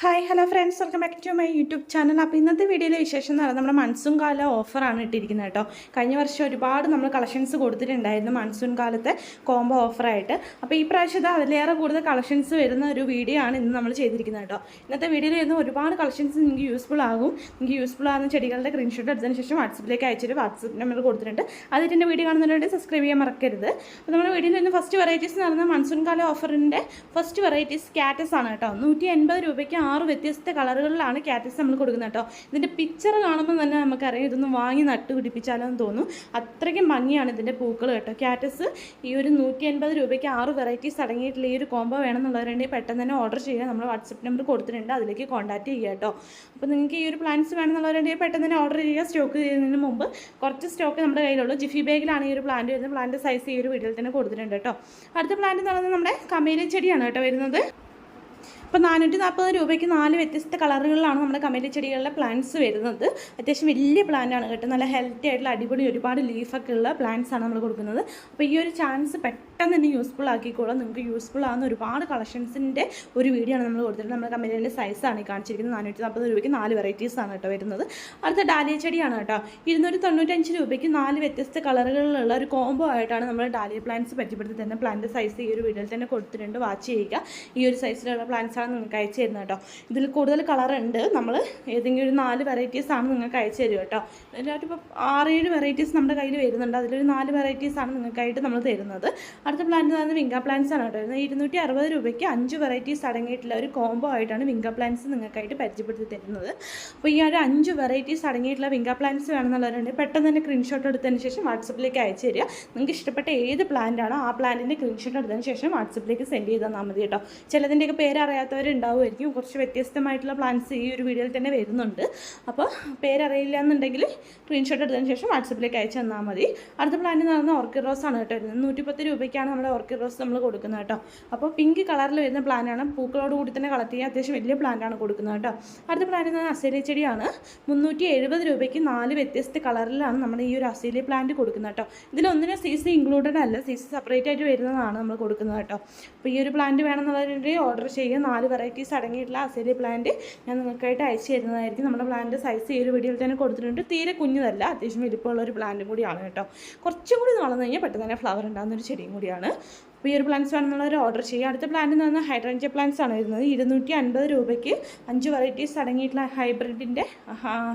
Hi hello friends welcome back to my YouTube channel അപ്പോൾ ഇന്നത്തെ വീഡിയോയിലെ വിശേഷം എന്ന് പറയുന്നത് നമ്മുടെ മൺസൂൺ കാല ഓഫറാണ് ഇട്ടിരിക്കുന്നത് കേട്ടോ. കഴിഞ്ഞ വർഷം ഒരുപാട് നമ്മൾ കളക്ഷൻസ് കൊടുത്തിട്ടുണ്ടായിരുന്നു മൺസൂൺ കാലത്തെ കോംബോ ഓഫറായിട്ട് അപ്പോൾ ഈ പ്രാവശ്യം അതിലേറെ കൂടുതൽ കളക്ഷൻസ് വരുന്ന ഒരു വീഡിയോ ആണ് ഇന്ന് നമ്മൾ ചെയ്തിരിക്കുന്നത് കേട്ടോ. ഇന്നത്തെ വീഡിയോയിൽ വരുന്ന ഒരുപാട് കളക്ഷൻസ് നിങ്ങൾക്ക് യൂസ്ഫുൾ ആകും. നിങ്ങൾക്ക് യൂസ്ഫുൾ ആകുന്ന ചെടികളുടെ സ്ക്രീൻഷോട്ട് എടുത്തതിന് ശേഷം വാട്സപ്പിലേക്ക് അയച്ചിട്ട് വാട്സപ്പ് നമ്പർ കൊടുത്തിട്ടുണ്ട്. അതിന്റെ എന്റെ വീഡിയോ കാണുന്നതിനുവേണ്ടി സബ്സ്ക്രൈബ് ചെയ്യാൻ മറക്കരുത്. അപ്പോൾ നമ്മുടെ വീഡിയോയിൽ വരുന്ന ഫസ്റ്റ് വെറൈറ്റീസ് എന്ന് പറയുന്നത് മൺസൂൺ കാല ഓഫറിന്റെ ഫസ്റ്റ് വെറൈറ്റീസ് കാറ്റസ് ആണ് കേട്ടോ. നൂറ്റി എൺപത് രൂപയ്ക്ക് ആറ് വ്യത്യസ്ത കളറുകളിലാണ് കാറ്റസ് നമ്മൾ കൊടുക്കുന്നത് കേട്ടോ. ഇതിന്റെ പിക്ചർ കാണുമ്പോൾ തന്നെ നമുക്കറിയാം ഇതൊന്ന് വാങ്ങി നട്ട് പിടിപ്പിച്ചാലോ എന്ന് തോന്നും. അത്രയ്ക്കും ഭംഗിയാണ് ഇതിന്റെ പൂക്കൾ കേട്ടോ. കാറ്റസ് ഈ ഒരു നൂറ്റി അൻപത് രൂപയ്ക്ക് ആറ് വെറൈറ്റീസ് അടങ്ങിയിട്ടുള്ള ഈ ഒരു കോംബോ വേണമെന്നുള്ളവരുണ്ടെങ്കിൽ പെട്ടെന്ന് തന്നെ ഓർഡർ ചെയ്യുക. നമ്മൾ വാട്സപ്പ് നമ്പർ കൊടുത്തിട്ടുണ്ട്. അതിലേക്ക് കോൺടാക്റ്റ് ചെയ്യുക കേട്ടോ. അപ്പോൾ നിങ്ങൾക്ക് ഈ ഒരു പ്ലാൻസ് വേണമെന്നുള്ളവരുണ്ടെങ്കിൽ പെട്ടെന്ന് തന്നെ ഓർഡർ ചെയ്യുക. സ്റ്റോക്ക് ചെയ്യുന്നതിന് മുമ്പ് കുറച്ച് സ്റ്റോക്ക് നമ്മുടെ കയ്യിലുള്ളൂ. ജിഫി ബാഗിലാണ് ഈ ഒരു പ്ലാന്റ് വരുന്നത്. പ്ലാന്റ് സൈസ് ഈ ഒരു വീഡിയോയിൽ തന്നെ കൊടുത്തിട്ടുണ്ട് കേട്ടോ. അടുത്ത പ്ലാന്റ് എന്ന് പറയുന്നത് നമ്മുടെ കമേലി ചെടിയാണ് കേട്ടോ വരുന്നത്. അപ്പോൾ നാനൂറ്റി നാൽപ്പത് രൂപയ്ക്ക് നാല് വ്യത്യസ്ത കളറുകളിലാണ് നമ്മുടെ കമ്മലി ചെടികളിലെ പ്ലാന്റ്സ് വരുന്നത്. അത്യാവശ്യം വലിയ പ്ലാന്റാണ് കേട്ടോ. നല്ല ഹെൽത്തി ആയിട്ടുള്ള അടിപൊളി ഒരുപാട് ലീഫൊക്കെ ഉള്ള പ്ലാന്റ്സാണ് നമ്മൾ കൊടുക്കുന്നത്. അപ്പോൾ ഈ ഒരു ചാൻസ് പെട്ടെന്ന് തന്നെ യൂസ്ഫുൾ ആക്കിക്കോളാം. നിങ്ങൾക്ക് യൂസ്ഫുൾ ആകുന്ന ഒരുപാട് കളക്ഷൻസിന്റെ ഒരു വീഡിയോ ആണ് നമ്മൾ കൊടുത്തിട്ട് നമ്മുടെ കമ്പനിയുടെ സൈസാണ് കാണിച്ചിരിക്കുന്നത്. നാനൂറ്റി നാൽപ്പത് രൂപയ്ക്ക് നാല് വെറൈറ്റീസാണ് കേട്ടോ വരുന്നത്. അടുത്ത ഡാലിയ ചെടിയാണ് കേട്ടോ. ഇരുന്നൂറ്റി തൊണ്ണൂറ്റഞ്ച് രൂപയ്ക്ക് നാല് വ്യത്യസ്ത കളറുകളിലുള്ള ഒരു കോംബോ ആയിട്ടാണ് നമ്മൾ ഡാലിയ പ്ലാന്റ്സ് പരിചയപ്പെടുത്തി തന്നെ പ്ലാന്റ് സൈസ് ഈ ഒരു വീഡിയോയിൽ തന്നെ കൊടുത്തിട്ടുണ്ട്. വാച്ച് ചെയ്യുക. ഈ ഒരു സൈസിലുള്ള പ്ലാന്റ്സ് ആണ് നിങ്ങൾക്ക് അയച്ചു തരുന്നത് കേട്ടോ. ഇതിൽ കൂടുതൽ കളർ ഉണ്ട്. നമ്മൾ ഏതെങ്കിലും ഒരു നാല് വെറൈറ്റീസ് ആണ് നിങ്ങൾക്ക് അയച്ചു തരും കേട്ടോ. എല്ലാവരും ഇപ്പോൾ ആറേഴ് വെറൈറ്റീസ് നമ്മുടെ കയ്യിൽ വരുന്നുണ്ട്. അതിലൊരു നാല് വെറൈറ്റീസ് ആണ് നിങ്ങൾക്കായിട്ട് നമ്മൾ തരുന്നത്. അടുത്ത പ്ലാന്റ് പറയുന്നത് വിങ്ക പ്ലാന്റ്സ് ആണ് കേട്ടോ. ഇരുന്നൂറ്റി അറുപത് രൂപയ്ക്ക് അഞ്ച് വെറൈറ്റീസ് അടങ്ങിയിട്ടുള്ള ഒരു കോംബോ ആയിട്ടാണ് വിങ്ക പ്ലാന്റ്സ് നിങ്ങൾക്കായിട്ട് പരിചയപ്പെടുത്തി തരുന്നത്. അപ്പോൾ ഈ ഒരു അഞ്ച് വെറൈറ്റീസ് അടങ്ങിയിട്ടുള്ള വിങ്ക പ്ലാന്റ്സ് വേണമെന്നുള്ളവരുണ്ട് പെട്ടെന്ന് തന്നെ സ്ക്രീൻഷോട്ട് എടുത്തതിന് ശേഷം വാട്സപ്പിലേക്ക് അയച്ചു തരിക. നിങ്ങൾക്ക് ഇഷ്ടപ്പെട്ട ഏത് പ്ലാന്റ് ആണോ ആ പ്ലാന്റിന്റെ സ്ക്രീൻഷോട്ട് എടുത്തതിന് ശേഷം വാട്സപ്പിലേക്ക് സെൻഡ് ചെയ്ത് തന്നാൽ മതി കേട്ടോ. ചിലതിന്റെയൊക്കെ പേരറിയാത്തവരുണ്ടാവുമായിരിക്കും കുറച്ച് വ്യത്യസ്തമായിട്ടുള്ള പ്ലാന്റ്സ് ഈ ഒരു വീഡിയോയിൽ തന്നെ വരുന്നുണ്ട്. അപ്പോൾ പേരറിയില്ല എന്നുണ്ടെങ്കിൽ സ്ക്രീൻഷോട്ട് എടുത്തതിന് ശേഷം വാട്സപ്പിലേക്ക് അയച്ചു തന്നാൽ മതി. അടുത്ത പ്ലാന്റ് പറയുന്നത് ഓർക്കിഡ് റോസ് ആണ് കേട്ടോ നൂറ്റിപ്പത്ത് രൂപയ്ക്കാണ് നമ്മുടെ ഓർക്കിഡ് റോസ് നമ്മൾ കൊടുക്കുന്നത് കേട്ടോ. അപ്പോൾ പിങ്ക് കളറിൽ വരുന്ന പ്ലാന്റാണ് പൂക്കളോട് കൂടി തന്നെ കളക്ട് ചെയ്യാൻ അത്യാവശ്യം വലിയ പ്ലാന്റാണ് കൊടുക്കുന്നത് കേട്ടോ. അടുത്ത പ്ലാന്റ് എന്ന് അസേലി ചെടിയാണ്. മുന്നൂറ്റി എഴുപത് രൂപയ്ക്ക് നാല് വ്യത്യസ്ത കളറിലാണ് നമ്മൾ ഈ ഒരു അസേലി പ്ലാന്റ് കൊടുക്കുന്നത് കേട്ടോ. ഇതിലൊന്നിനും സീസ് ഇൻക്ലൂഡഡ് അല്ല സീസ് സെപ്പറേറ്റ് ആയിട്ട് വരുന്നതാണ് നമ്മൾ കൊടുക്കുന്നത് കേട്ടോ. അപ്പോൾ ഈ ഒരു പ്ലാന്റ് വേണമെന്നുള്ളവരുടെ ഓർഡർ ചെയ്യുക. നാല് വെറൈറ്റീസ് അടങ്ങിയിട്ടുള്ള അസേലി പ്ലാന്റ് ഞാൻ നിങ്ങൾക്കായിട്ട് അയച്ചു തരുന്നതായിരിക്കും. നമ്മുടെ പ്ലാന്റ് സൈസ് ഈ ഒരു വീഡിയോയിൽ തന്നെ കൊടുത്തിട്ടുണ്ട്. തീരെ കുഞ്ഞതല്ല അത്യാവശ്യം വലിപ്പമുള്ള ഒരു പ്ലാന്റ് കൂടിയാണ് കേട്ടോ. കുറച്ചും കൂടി വളർന്നു കഴിഞ്ഞാൽ പെട്ടെന്ന് തന്നെ ഫ്ലവർ ഉണ്ടാകുന്ന ഒരു ചെടിയും കൂടിയാണ്. അപ്പോൾ ഈ ഒരു പ്ലാന്റ്സ് വേണമെന്നുള്ളവർ ഓർഡർ ചെയ്യുക. അടുത്ത പ്ലാന്റ് എന്ന് പറഞ്ഞാൽ ഹൈഡ്രഞ്ച പ്ലാന്റ്സ് ആണ് വരുന്നത്. ഇരുന്നൂറ്റി അൻപത് രൂപയ്ക്ക് അഞ്ച് വെറൈറ്റീസ് അടങ്ങിയിട്ടുള്ള ഹൈബ്രിഡിന്റെ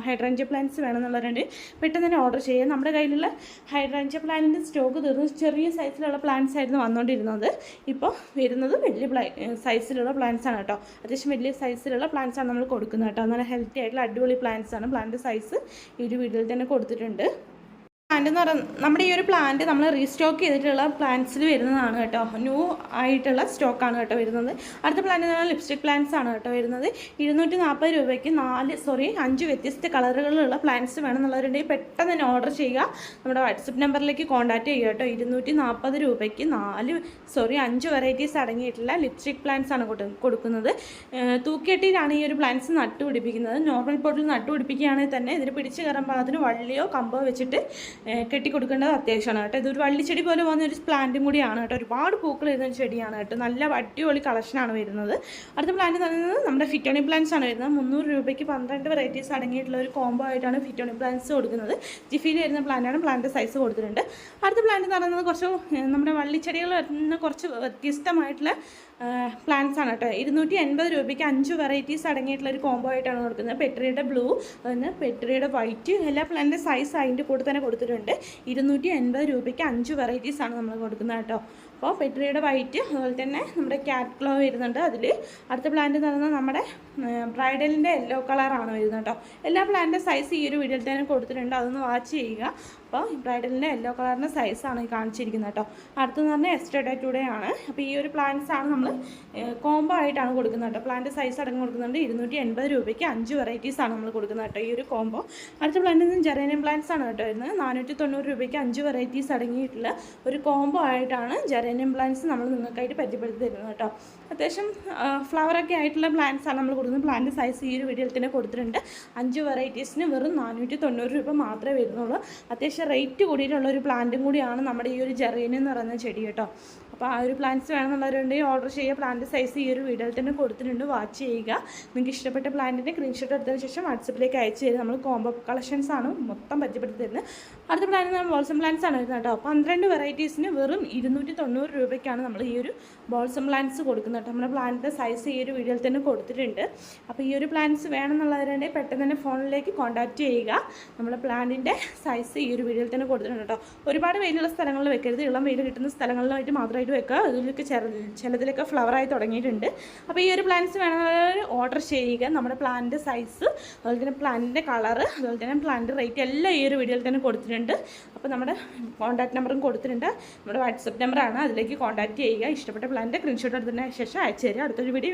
ഹൈഡ്രഞ്ച പ്ലാന്റ്സ് വേണമെന്നുള്ളവരുണ്ട്. പെട്ടെന്ന് തന്നെ ഓർഡർ ചെയ്യുക. നമ്മുടെ കയ്യിലുള്ള ഹൈഡ്രഞ്ച പ്ലാന്റിന്റെ സ്റ്റോക്ക് തീർന്നു. ചെറിയ സൈസിലുള്ള പ്ലാന്റ്സ് ആയിരുന്നു വന്നുകൊണ്ടിരുന്നത് ഇപ്പോൾ വരുന്നത് വലിയ പ്ലാ സൈസിലുള്ള പ്ലാന്റ്സ് ആണ് കേട്ടോ. അത്യാവശ്യം വലിയ സൈസിലുള്ള പ്ലാന്റ്സ് ആണ് നമ്മൾ കൊടുക്കുന്നത് കേട്ടോ. നല്ല ഹെൽത്തി ആയിട്ടുള്ള അടിപൊളി പ്ലാന്റ്സ് ആണ്. പ്ലാന്റ് സൈസ് ഈ ഒരു വീഡിയോയിൽ തന്നെ കൊടുത്തിട്ടുണ്ട്. പ്ലാന്റ് എന്ന് പറയുന്നത് നമ്മുടെ ഈ ഒരു പ്ലാന്റ് നമ്മൾ റീസ്റ്റോക്ക് ചെയ്തിട്ടുള്ള പ്ലാന്റ്സിൽ വരുന്നതാണ് കേട്ടോ. ന്യൂ ആയിട്ടുള്ള സ്റ്റോക്കാണ് കേട്ടോ വരുന്നത്. അടുത്ത പ്ലാന്റ് എന്ന് പറഞ്ഞാൽ ലിപ്സ്റ്റിക് പ്ലാന്റ്സ് ആണ് കേട്ടോ വരുന്നത്. ഇരുന്നൂറ്റി നാൽപ്പത് രൂപയ്ക്ക് നാല് സോറി അഞ്ച് വ്യത്യസ്ത കളറുകളിലുള്ള പ്ലാന്റ്സ് വേണമെന്നുള്ളവരുണ്ടെങ്കിൽ പെട്ടെന്ന് തന്നെ ഓർഡർ ചെയ്യുക. നമ്മുടെ വാട്സപ്പ് നമ്പറിലേക്ക് കോൺടാക്ട് ചെയ്യുക കേട്ടോ. ഇരുന്നൂറ്റി നാൽപ്പത് രൂപയ്ക്ക് നാല് സോറി അഞ്ച് വെറൈറ്റീസ് അടങ്ങിയിട്ടുള്ള ലിപ്സ്റ്റിക് പ്ലാന്റ്സ് ആണ് കൊടുക്കുന്നത്. തൂക്കിയട്ടിയിലാണ് ഈ ഒരു പ്ലാന്റ്സ് നട്ടുപിടിപ്പിക്കുന്നത്. നോർമൽ പോട്ടിൽ നട്ടുപിടിപ്പിക്കുകയാണെങ്കിൽ തന്നെ ഇതിന് പിടിച്ച് കയറാൻ പാകത്തിന് വള്ളിയോ കമ്പോ വെച്ചിട്ട് ഏഹ് കെട്ടി കൊടുക്കേണ്ടത് അത്യാവശ്യമാണ് കേട്ടോ. ഇതൊരു വള്ളിച്ചെടി പോലെ വന്ന ഒരു പ്ലാന്റും കൂടിയാണ് കേട്ടോ. ഒരുപാട് പൂക്കൾ വരുന്ന ചെടിയാണ് കേട്ടോ. നല്ല അടിപൊളി കളക്ഷനാണ് വരുന്നത്. അടുത്ത പ്ലാന്റ് എന്ന് പറയുന്നത് നമ്മുടെ ഫിറ്റോണി പ്ലാന്റ്സ് ആണ് വരുന്നത്. മുന്നൂറ് രൂപയ്ക്ക് പന്ത്രണ്ട് വെറൈറ്റീസ് അടങ്ങിയിട്ടുള്ള ഒരു കോംബോ ആയിട്ടാണ് ഫിറ്റോണി പ്ലാന്റ്സ് കൊടുക്കുന്നത്. ജിഫിയിൽ വരുന്ന പ്ലാന്റാണ് പ്ലാന്റ് സൈസ് കൊടുത്തിട്ടുണ്ട്. അടുത്ത പ്ലാന്റ് എന്ന് പറയുന്നത് കുറച്ച് നമ്മുടെ വള്ളിച്ചെടികൾ വരുന്ന കുറച്ച് വ്യത്യസ്തമായിട്ടുള്ള പ്ലാന്റ്സ് ആണ് കേട്ടോ. ഇരുന്നൂറ്റി എൺപത് രൂപയ്ക്ക് അഞ്ച് വെറൈറ്റീസ് അടങ്ങിയിട്ടുള്ള ഒരു കോംബോ ആയിട്ടാണ് കൊടുക്കുന്നത്. പെട്രിയുടെ ബ്ലൂ പിന്നെ പെട്രിയുടെ വൈറ്റ് എല്ലാ പ്ലാന്റിന്റെ സൈസ് അതിന്റെ കൂടെ തന്നെ കൊടുത്തിട്ടുണ്ട്. ഇരുന്നൂറ്റി എൺപത് രൂപയ്ക്ക് അഞ്ച് വെറൈറ്റീസാണ് നമ്മൾ കൊടുക്കുന്നത് കേട്ടോ. അപ്പോൾ പെട്രിയുടെ വൈറ്റ് അതുപോലെ തന്നെ നമ്മുടെ ക്യാറ്റ് ക്ലോ വരുന്നുണ്ട്. അതിൽ അടുത്ത പ്ലാന്റ് എന്ന് പറയുന്നത് നമ്മുടെ ബ്രൈഡലിന്റെ യെല്ലോ കളറാണ് വരുന്നത് കേട്ടോ. എല്ലാ പ്ലാന്റിന്റെ സൈസ് ഈ ഒരു വീഡിയോയിൽ തന്നെ കൊടുത്തിട്ടുണ്ട്. അതൊന്ന് വാച്ച് ചെയ്യുക. അപ്പോൾ ബ്രൈഡലിന്റെ യെല്ലോ കളറിന്റെ സൈസാണ് ഈ കാണിച്ചിരിക്കുന്നത് കേട്ടോ. അടുത്തെന്ന് പറഞ്ഞാൽ ടുഡേ ആണ്. അപ്പോൾ ഈ ഒരു പ്ലാന്റ്സ് ആണ് നമ്മൾ കോംബോ ആയിട്ടാണ് കൊടുക്കുന്നത് കേട്ടോ. പ്ലാന്റ് സൈസ് അടങ്ങി കൊടുക്കുന്നുണ്ട്. ഇരുന്നൂറ്റി എൺപത് രൂപയ്ക്ക് അഞ്ച് വെറൈറ്റീസ് ആണ് നമ്മൾ കൊടുക്കുന്നത് കേട്ടോ ഈ ഒരു കോംബോ അടുത്ത പ്ലാന്റിൽ നിന്നും ജെറേനിയം പ്ലാന്റ്സ് ആണ് കേട്ടോ വരുന്നത്. നാനൂറ്റി തൊണ്ണൂറ് രൂപയ്ക്ക് അഞ്ച് വെറൈറ്റീസ് അടങ്ങിയിട്ടുള്ള ഒരു കോംബോ ആയിട്ടാണ് ജെറേനിയം പ്ലാന്റ്സ് നമ്മൾ നിങ്ങൾക്കായിട്ട് പരിചയപ്പെടുത്തി തരുന്നത് കേട്ടോ. അത്യാവശ്യം ഫ്ലവറൊക്കെ ആയിട്ടുള്ള പ്ലാന്റ്സ് ആണ് നമ്മൾ കൊടുക്കുന്നത്. പ്ലാന്റ് സൈസ് ഈ ഒരു വീഡിയോയിൽ തന്നെ കൊടുത്തിട്ടുണ്ട്. അഞ്ച് വെറൈറ്റീസിന് വെറും നാനൂറ്റി തൊണ്ണൂറ് രൂപ മാത്രമേ വരുന്നുള്ളൂ. അത്യാവശ്യം റേറ്റ് കൂടിയിട്ടുള്ള ഒരു പ്ലാന്റും കൂടിയാണ് നമ്മുടെ ഈ ഒരു ജെറേനിയം എന്ന് പറയുന്ന ചെടി കേട്ടോ. അപ്പോൾ ആ ഒരു പ്ലാന്റ്സ് വേണമെന്നുള്ളവരുണ്ടെങ്കിൽ ഓർഡർ ചെയ്യുക. പ്ലാന്റ് സൈസ് ഈ ഒരു വീഡിയോയിൽ തന്നെ കൊടുത്തിട്ടുണ്ട്. വാച്ച് ചെയ്യുക. നിങ്ങൾക്ക് ഇഷ്ടപ്പെട്ട പ്ലാന്റിന്റെ സ്ക്രീൻഷോട്ട് എടുത്തതിന് ശേഷം വാട്സപ്പിലേക്ക് അയച്ചു തരും നമ്മൾ കോംബോ കളക്ഷൻസ് ആണ് മൊത്തം പരിചയപ്പെടുത്തി അടുത്ത പ്ലാന്റ് നമ്മൾ ബോൾസം പ്ലാന്റ്സ് ആണ് വരുന്നത് കേട്ടോ. പന്ത്രണ്ട് വെറൈറ്റീസിന് വെറും ഇരുന്നൂറ്റി തൊണ്ണൂറ് രൂപയ്ക്കാണ് നമ്മൾ ഈ ഒരു ബോൾസം പ്ലാന്റ്സ് കൊടുക്കുന്നത് കേട്ടോ. നമ്മുടെ പ്ലാന്റിന്റെ സൈസ് ഈ ഒരു വീഡിയോയിൽ തന്നെ കൊടുത്തിട്ടുണ്ട്. അപ്പോൾ ഈ ഒരു പ്ലാന്റ്സ് വേണമെന്നുള്ളവരുണ്ടെങ്കിൽ പെട്ടെന്ന് തന്നെ ഫോണിലേക്ക് കോൺടാക്റ്റ് ചെയ്യുക. നമ്മുടെ പ്ലാന്റിന്റെ സൈസ് ഈ ഒരു വീഡിയോയിൽ തന്നെ കൊടുത്തിട്ടുണ്ട് കേട്ടോ. ഒരുപാട് വെയിലുള്ള സ്ഥലങ്ങളിൽ വെക്കരുത്. ഇളം വെയിൽ കിട്ടുന്ന സ്ഥലങ്ങളിലായിട്ട് മാത്രമായിട്ട് ഒക്കെ ഇതിലൊക്കെ ചിലതിലൊക്കെ ഫ്ലവറായി തുടങ്ങിയിട്ടുണ്ട്. അപ്പോൾ ഈ ഒരു പ്ലാന്റ്സ് വേണമെങ്കിൽ ഓർഡർ ചെയ്യുക. നമ്മുടെ പ്ലാന്റ് സൈസ് അതുപോലെ തന്നെ പ്ലാന്റിന്റെ കളറ് അതുപോലെ തന്നെ പ്ലാന്റ് റേറ്റ് എല്ലാം ഈ ഒരു വീഡിയോയിൽ തന്നെ കൊടുത്തിട്ടുണ്ട്. അപ്പോൾ നമ്മുടെ കോൺടാക്ട് നമ്പറും കൊടുത്തിട്ടുണ്ട്. നമ്മുടെ വാട്സപ്പ് നമ്പറാണ് അതിലേക്ക് കോൺടാക്ട് ചെയ്യുക. ഇഷ്ടപ്പെട്ട പ്ലാന്റ് സ്ക്രീൻഷോട്ട് എടുത്തതിന് ശേഷം അയച്ചു തരിക അടുത്തൊരു വീഡിയോ